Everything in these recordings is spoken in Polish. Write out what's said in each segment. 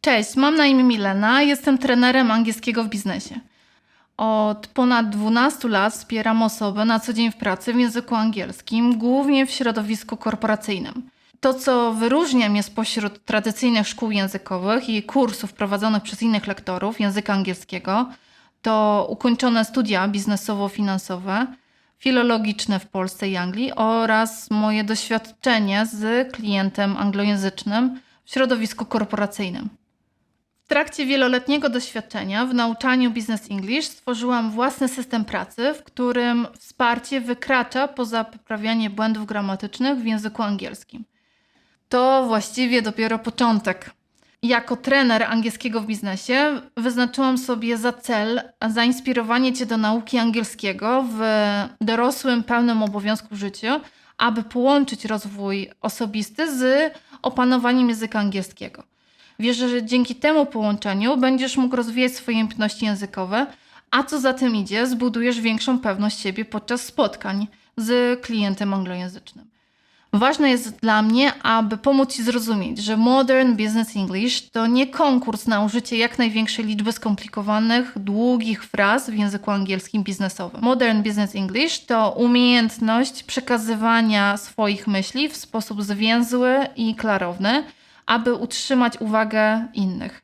Cześć, mam na imię Milena, jestem trenerem angielskiego w biznesie. Od ponad 12 lat wspieram osoby na co dzień w pracy w języku angielskim, głównie w środowisku korporacyjnym. To, co wyróżnia mnie spośród tradycyjnych szkół językowych i kursów prowadzonych przez innych lektorów języka angielskiego, to ukończone studia biznesowo-finansowe, filologiczne w Polsce i Anglii oraz moje doświadczenie z klientem anglojęzycznym w środowisku korporacyjnym. W trakcie wieloletniego doświadczenia w nauczaniu Business English stworzyłam własny system pracy, w którym wsparcie wykracza poza poprawianie błędów gramatycznych w języku angielskim. To właściwie dopiero początek. Jako trener angielskiego w biznesie wyznaczyłam sobie za cel zainspirowanie Cię do nauki angielskiego w dorosłym, pełnym obowiązku życiu, aby połączyć rozwój osobisty z opanowaniem języka angielskiego. Wierzę, że dzięki temu połączeniu będziesz mógł rozwijać swoje umiejętności językowe, a co za tym idzie, zbudujesz większą pewność siebie podczas spotkań z klientem anglojęzycznym. Ważne jest dla mnie, aby pomóc Ci zrozumieć, że Modern Business English to nie konkurs na użycie jak największej liczby skomplikowanych, długich fraz w języku angielskim biznesowym. Modern Business English to umiejętność przekazywania swoich myśli w sposób zwięzły i klarowny, aby utrzymać uwagę innych.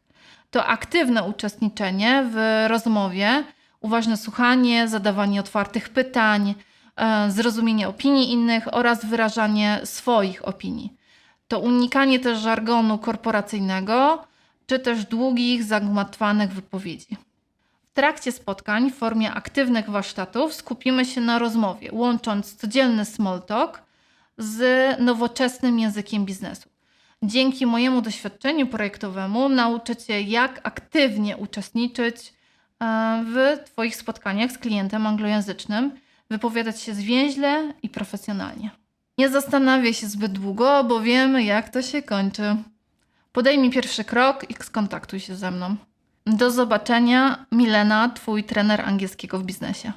To aktywne uczestniczenie w rozmowie, uważne słuchanie, zadawanie otwartych pytań, e, zrozumienie opinii innych oraz wyrażanie swoich opinii. To unikanie też żargonu korporacyjnego, czy też długich, zagmatwanych wypowiedzi. W trakcie spotkań w formie aktywnych warsztatów skupimy się na rozmowie, łącząc codzienny small talk z nowoczesnym językiem biznesu. Dzięki mojemu doświadczeniu projektowemu nauczę Cię, jak aktywnie uczestniczyć e, w Twoich spotkaniach z klientem anglojęzycznym, wypowiadać się zwięźle i profesjonalnie. Nie zastanawiaj się zbyt długo, bo wiemy, jak to się kończy. Podejmij pierwszy krok i skontaktuj się ze mną. Do zobaczenia, Milena, Twój trener angielskiego w biznesie.